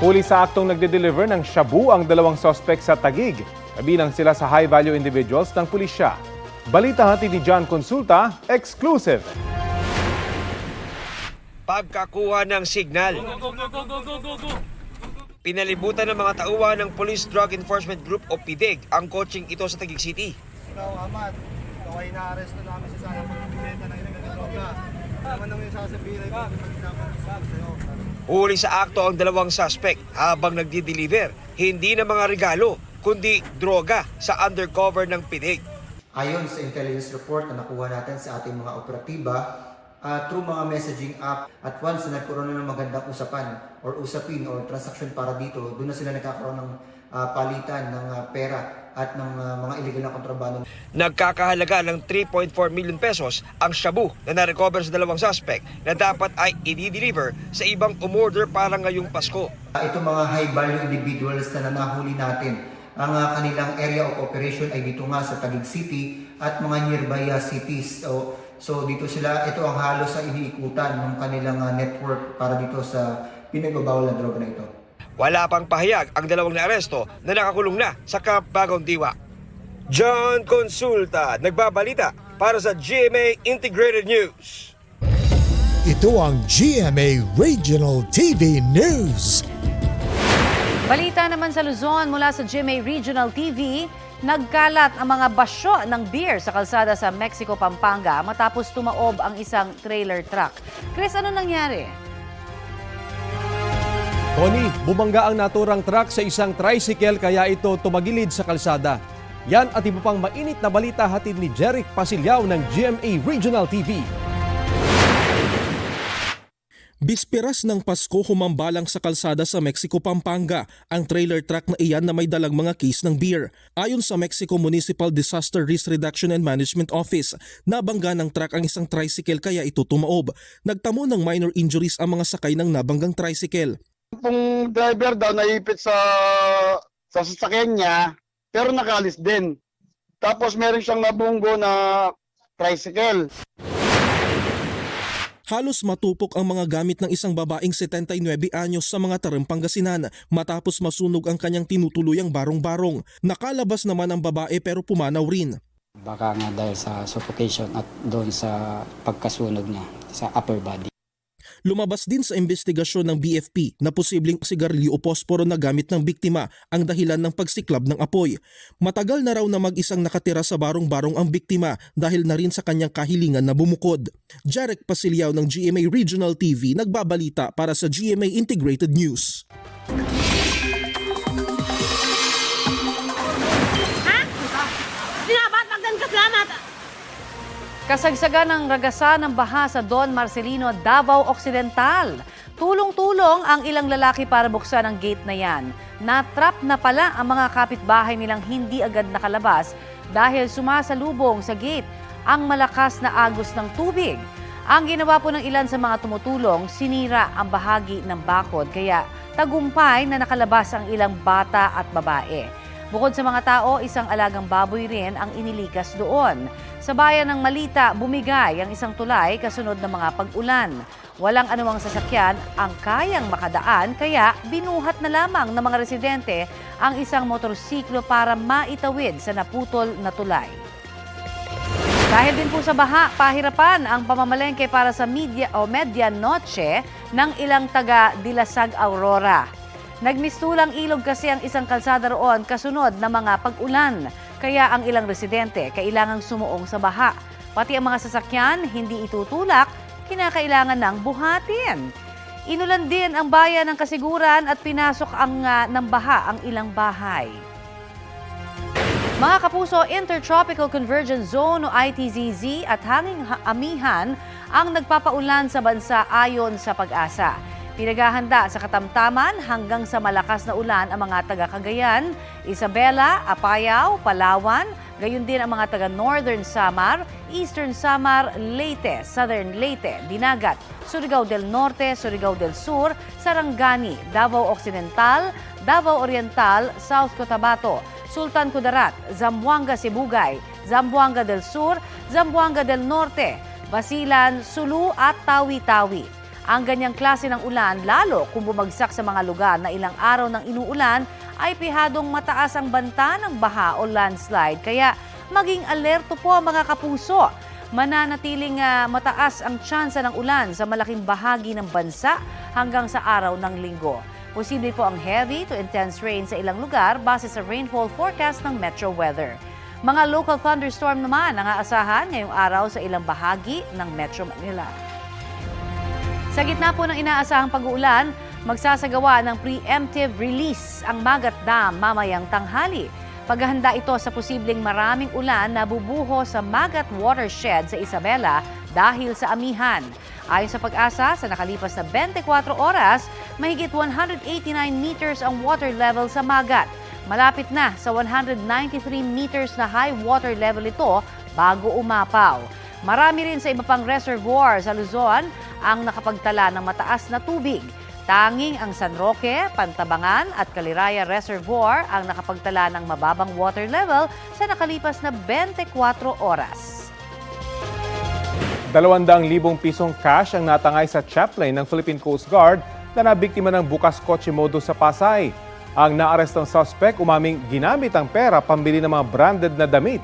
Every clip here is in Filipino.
Huli sa aktong nagde-deliver ng shabu ang dalawang sospek sa Tagig. Kabilang sila sa high-value individuals ng pulisya. Balita hatid ni John Consulta, exclusive. Pagkakuha ng signal. Pinalibutan ng mga tauhan ng Police Drug Enforcement Group o PIDEG ang coaching ito sa Taguig City. Ikaw, Amat, ikaw ay naaresto namin sa sana pagbibenta ng illegal droga. Huli sa akto ang dalawang suspect habang nagdi-deliver, hindi na mga regalo, kundi droga sa undercover ng PIDEG. Ayon sa intelligence report na nakuha natin sa ating mga operatiba, uh, through mga messaging app at once na nagkaroon na ng magandang usapan or usapin or transaction para dito, doon na sila nagkakaroon ng ah, palitan ng ah, pera at ng ah, mga illegal na kontrabando. Nagkakahalaga ng 3.4 million pesos ang shabu na na-recover sa dalawang suspect na dapat ay i-deliver sa ibang umorder para ngayong Pasko. Uh, itong mga high value individuals na nahuli natin, ang ah, kanilang area of operation ay dito nga sa Taguig City at mga nearby ah, cities. So, so dito sila, ito ang halos sa iniikutan ng kanilang ah, network para dito sa pinagbabawal na droga na ito. Wala pang pahayag ang dalawang naaresto na nakakulong na sa Camp Bagong Diwa. John Consulta, nagbabalita para sa GMA Integrated News. Ito ang GMA Regional TV News. Balita naman sa Luzon mula sa GMA Regional TV, nagkalat ang mga basyo ng beer sa kalsada sa Mexico, Pampanga matapos tumaob ang isang trailer truck. Chris, ano nangyari? Tony, bumangga ang naturang truck sa isang tricycle kaya ito tumagilid sa kalsada. Yan at iba pang mainit na balita hatid ni Jeric Pasilyaw ng GMA Regional TV. Bisperas ng Pasko humambalang sa kalsada sa Mexico, Pampanga ang trailer truck na iyan na may dalang mga case ng beer. Ayon sa Mexico Municipal Disaster Risk Reduction and Management Office, nabangga ng truck ang isang tricycle kaya ito tumaob. Nagtamo ng minor injuries ang mga sakay ng nabanggang tricycle. Pong driver daw naipit sa sa sasakyan niya, pero nakaalis din. Tapos meron siyang nabunggo na tricycle. Halos matupok ang mga gamit ng isang babaeng 79 anyos sa mga tarang Pangasinan matapos masunog ang kanyang tinutuluyang barong-barong. Nakalabas naman ang babae pero pumanaw rin. Baka nga dahil sa suffocation at doon sa pagkasunog niya sa upper body. Lumabas din sa investigasyon ng BFP na posibleng sigarilyo o posporo na gamit ng biktima ang dahilan ng pagsiklab ng apoy. Matagal na raw na mag-isang nakatira sa barong-barong ang biktima dahil na rin sa kanyang kahilingan na bumukod. Jarek Pasilyaw ng GMA Regional TV nagbabalita para sa GMA Integrated News. Kasagsagan ng ragasa ng baha sa Don Marcelino, Davao Occidental. Tulong-tulong ang ilang lalaki para buksan ang gate na yan. Natrap na pala ang mga kapitbahay nilang hindi agad nakalabas dahil sumasalubong sa gate ang malakas na agos ng tubig. Ang ginawa po ng ilan sa mga tumutulong, sinira ang bahagi ng bakod kaya tagumpay na nakalabas ang ilang bata at babae. Bukod sa mga tao, isang alagang baboy rin ang inilikas doon. Sa bayan ng Malita, bumigay ang isang tulay kasunod ng mga pag-ulan. Walang anumang sasakyan ang kayang makadaan kaya binuhat na lamang ng mga residente ang isang motorsiklo para maitawid sa naputol na tulay. Dahil din po sa baha, pahirapan ang pamamalengke para sa media o medianoche ng ilang taga Dilasag Aurora. Nagmistulang ilog kasi ang isang kalsada roon kasunod ng mga pag-ulan. Kaya ang ilang residente kailangang sumuong sa baha. Pati ang mga sasakyan hindi itutulak, kinakailangan ng buhatin. Inulan din ang bayan ng kasiguran at pinasok ang ah, ng baha ang ilang bahay. Mga kapuso, Intertropical Convergence Zone o ITZZ at hanging ha- amihan ang nagpapaulan sa bansa ayon sa pag-asa. Pinaghahanda sa katamtaman hanggang sa malakas na ulan ang mga taga Cagayan, Isabela, Apayao, Palawan, gayon din ang mga taga Northern Samar, Eastern Samar, Leyte, Southern Leyte, Dinagat, Surigao del Norte, Surigao del Sur, Sarangani, Davao Occidental, Davao Oriental, South Cotabato, Sultan Kudarat, Zamboanga Sibugay, Zamboanga del Sur, Zamboanga del Norte, Basilan, Sulu at Tawi-Tawi. Ang ganyang klase ng ulan, lalo kung bumagsak sa mga lugar na ilang araw ng inuulan, ay pihadong mataas ang banta ng baha o landslide. Kaya maging alerto po mga kapuso. Mananatiling ah, mataas ang tsansa ng ulan sa malaking bahagi ng bansa hanggang sa araw ng linggo. Posible po ang heavy to intense rain sa ilang lugar base sa rainfall forecast ng Metro Weather. Mga local thunderstorm naman ang aasahan ngayong araw sa ilang bahagi ng Metro Manila. Sa gitna po ng inaasahang pag-uulan, magsasagawa ng preemptive release ang Magat Dam mamayang tanghali. Paghahanda ito sa posibleng maraming ulan na bubuho sa Magat Watershed sa Isabela dahil sa amihan. Ayon sa pag-asa, sa nakalipas na 24 oras, mahigit 189 meters ang water level sa Magat. Malapit na sa 193 meters na high water level ito bago umapaw. Marami rin sa iba pang reservoir sa Luzon ang nakapagtala ng mataas na tubig. Tanging ang San Roque, Pantabangan at Caliraya Reservoir ang nakapagtala ng mababang water level sa nakalipas na 24 oras. 200,000 pisong cash ang natangay sa chaplain ng Philippine Coast Guard na nabiktima ng bukas kotse modo sa Pasay. Ang naarestong suspect umaming ginamit ang pera pambili ng mga branded na damit.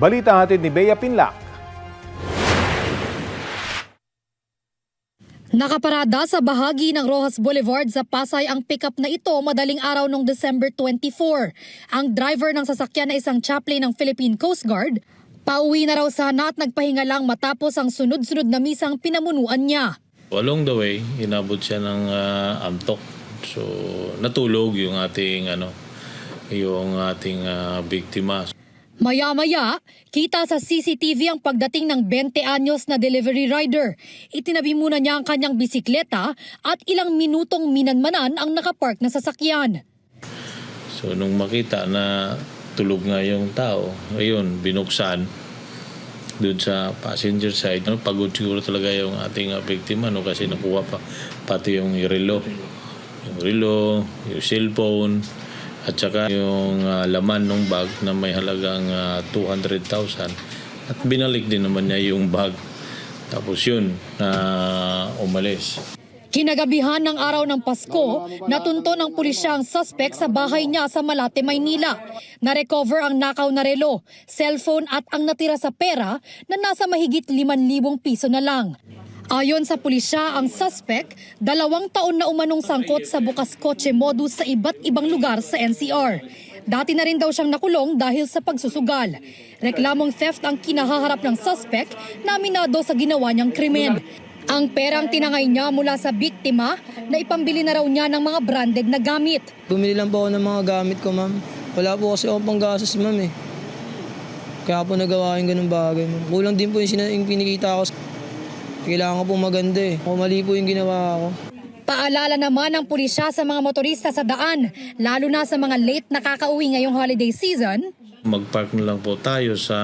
Balita hatid ni Bea Pinlac. Nakaparada sa bahagi ng Rojas Boulevard sa Pasay ang pickup na ito madaling araw noong December 24. Ang driver ng sasakyan na isang chaplain ng Philippine Coast Guard, pauwi na raw sana at nagpahinga lang matapos ang sunod-sunod na misang pinamunuan niya. Along the way, inabot siya ng ah, amtok. So, natulog yung ating ano, yung ating ah, biktima. Maya-maya, kita sa CCTV ang pagdating ng 20 anyos na delivery rider. Itinabi muna niya ang kanyang bisikleta at ilang minutong minanmanan ang nakapark na sasakyan. So, nung makita na tulog nga yung tao, ayun, binuksan doon sa passenger side. No, pagod siguro talaga yung ating biktima no, kasi nakuha pa pati yung relo. Yung relo, yung cellphone, at saka yung ah, laman ng bag na may halagang ah, 200,000 at binalik din naman niya yung bag tapos yun na umalis Kinagabihan ng araw ng Pasko, natunto ng pulisya ang suspect sa bahay niya sa Malate, Maynila. Na-recover ang nakaw na relo, cellphone at ang natira sa pera na nasa mahigit 5,000 piso na lang. Ayon sa pulisya, ang suspect, dalawang taon na umanong sangkot sa bukas kotse modus sa iba't ibang lugar sa NCR. Dati na rin daw siyang nakulong dahil sa pagsusugal. Reklamong theft ang kinahaharap ng suspect na aminado sa ginawa niyang krimen. Ang perang tinangay niya mula sa biktima na ipambili na raw niya ng mga branded na gamit. Bumili lang po ako ng mga gamit ko, ma'am. Wala po kasi akong panggastos, ma'am eh. Kaya po nagawa yung ganung bagay, ma'am. Kulang din po yung, yung pinikita ko. Kailangan ko po maganda eh. Kung mali po yung ginawa ko. Paalala naman ng pulisya sa mga motorista sa daan, lalo na sa mga late nakakauwi ngayong holiday season, magpark na lang po tayo sa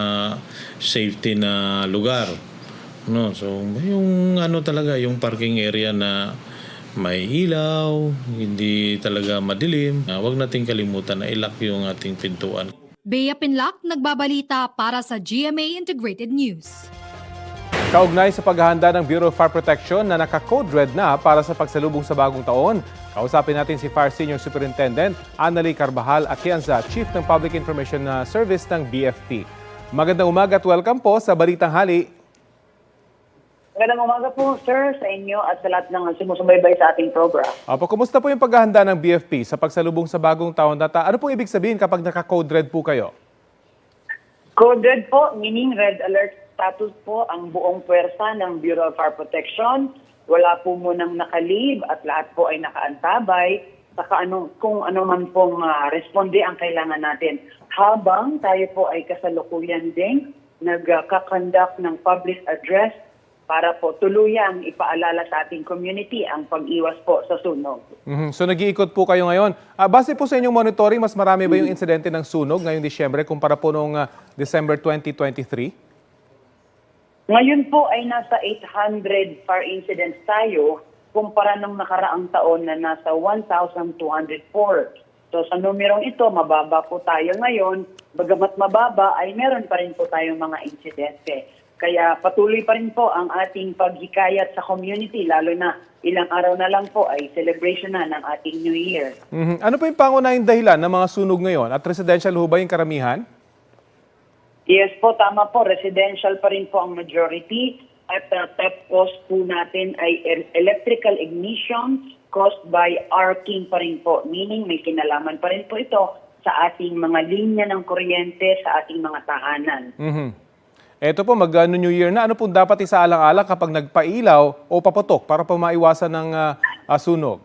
safety na lugar. No, so yung ano talaga yung parking area na may ilaw, hindi talaga madilim. Uh, huwag nating kalimutan na ilock yung ating pintuan. Bea Pinlac nagbabalita para sa GMA Integrated News. Kaugnay sa paghahanda ng Bureau of Fire Protection na naka-code red na para sa pagsalubong sa bagong taon, kausapin natin si Fire Senior Superintendent Annalie Carbajal Atienza, Chief ng Public Information Service ng BFP. Magandang umaga at welcome po sa Balitang Hali. Magandang umaga po, sir, sa inyo at sa lahat ng sumusubaybay sa ating program. Opo, kumusta po yung paghahanda ng BFP sa pagsalubong sa bagong taon? At ano pong ibig sabihin kapag naka-code red po kayo? Code red po, meaning red alert status po ang buong puwersa ng Bureau of Fire Protection. Wala po munang nakalib at lahat po ay nakaantabay saka ano, kung ano man pong uh, responde ang kailangan natin. Habang tayo po ay kasalukuyan din nagkakandak ng public address para po tuluyang ipaalala sa ating community ang pag-iwas po sa sunog. Mhm, So nag-iikot po kayo ngayon. Ah, base po sa inyong monitoring, mas marami ba yung insidente ng sunog ngayong Disyembre kumpara po noong ah, December 2023? Ngayon po ay nasa 800 fire incidents tayo kumpara nung nakaraang taon na nasa 1,204. So sa numerong ito, mababa po tayo ngayon. Bagamat mababa, ay meron pa rin po tayong mga insidente. Kaya patuloy pa rin po ang ating paghikayat sa community, lalo na ilang araw na lang po ay celebration na ng ating New Year. Mhm. Ano po yung pangunahing dahilan ng mga sunog ngayon? At residential ho ba yung karamihan? Yes po, tama po. Residential pa rin po ang majority. At uh, top cause po natin ay electrical ignition caused by arcing pa rin po. Meaning may kinalaman pa rin po ito sa ating mga linya ng kuryente sa ating mga tahanan. Mhm. Ito po, mag ano, New Year na. Ano po dapat isaalang-alang kapag nagpailaw o paputok para po maiwasan ng ah, sunog?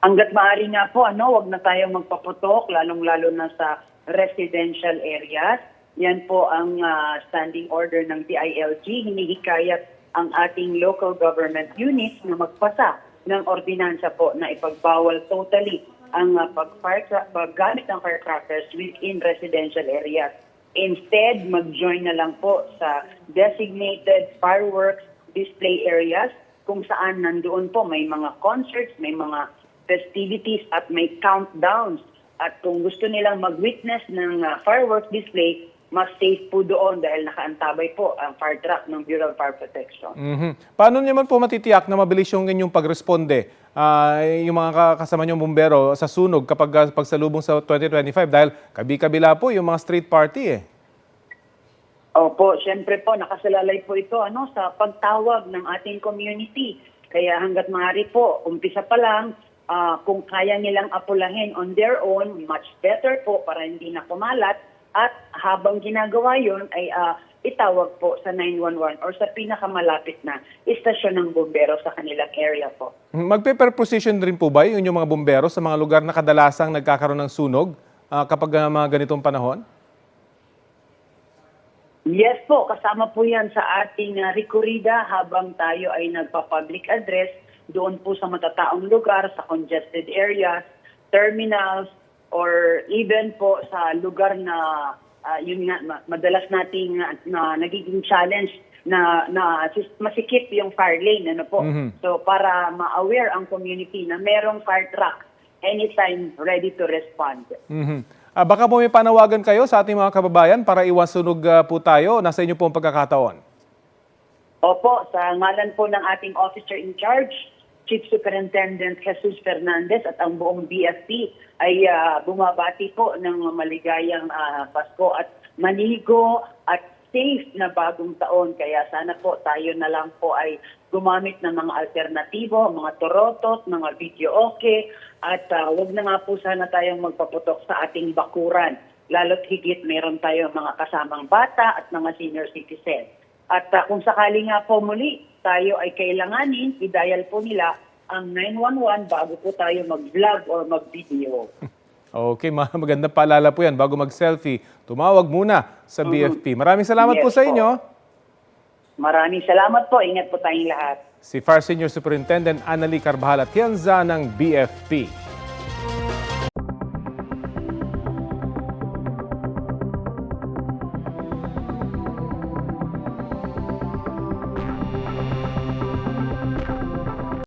Hanggat maaari nga po, ano, wag na tayong magpaputok, lalong-lalo na sa residential areas. Yan po ang ah, standing order ng DILG. Hinihikayat ang ating local government units na magpasa ng ordinansa po na ipagbawal totally ang uh, pag-fire tra- paggamit ng firecrackers within residential areas. Instead, mag-join na lang po sa designated fireworks display areas kung saan nandoon po may mga concerts, may mga festivities at may countdowns. At kung gusto nilang mag-witness ng uh, fireworks display, mas safe po doon dahil nakaantabay po ang fire truck ng Bureau of Fire Protection. Mhm. Paano naman po matitiyak na mabilis yung inyong pagresponde ah, yung mga ka- kasama niyong bumbero sa sunog kapag ah, pagsalubong sa 2025 dahil kabi-kabila po yung mga street party eh. Opo, syempre po, nakasalalay po ito ano, sa pagtawag ng ating community. Kaya hanggat maaari po, umpisa pa lang, ah, kung kaya nilang apulahin on their own, much better po para hindi na kumalat. At habang ginagawa yon ay ah, itawag po sa 911 or sa pinakamalapit na istasyon ng bumbero sa kanilang area po. Magpe-per position rin po ba yung inyong mga bumbero sa mga lugar na kadalasang nagkakaroon ng sunog ah, kapag ah, mga ganitong panahon? Yes po, kasama po yan sa ating uh, rekorida habang tayo ay nagpa-public address doon po sa matataong lugar, sa congested areas, terminals, or even po sa lugar na ah, yun nga, ma- madalas nating ah, na, nagiging challenge na, na masikip yung fire lane. Ano po? Mhm. So para ma-aware ang community na merong fire truck anytime ready to respond. Mhm. Ah, baka po may panawagan kayo sa ating mga kababayan para iwas sunog ah, po tayo. Nasa inyo po ang pagkakataon. Opo, sa ngalan po ng ating officer in charge, Chief Superintendent Jesus Fernandez at ang buong BFP ay ah, bumabati po ng maligayang ah, Pasko at manigo at safe na bagong taon. Kaya sana po tayo na lang po ay gumamit ng mga alternatibo, mga torotot, mga video okay, at ah, wag na nga po sana tayong magpaputok sa ating bakuran. Lalo't higit meron tayo mga kasamang bata at mga senior citizen. At ah, kung sakali nga po muli, tayo ay kailanganin, i-dial po nila ang 911 bago po tayo mag-vlog or mag-video. Okay, ma- maganda paalala po yan. Bago mag-selfie, tumawag muna sa BFP. Maraming salamat po Yes sa po. inyo. Maraming salamat po. Ingat po tayong lahat. Si Fire Senior Superintendent Annalie Carbajal Atienza ng BFP.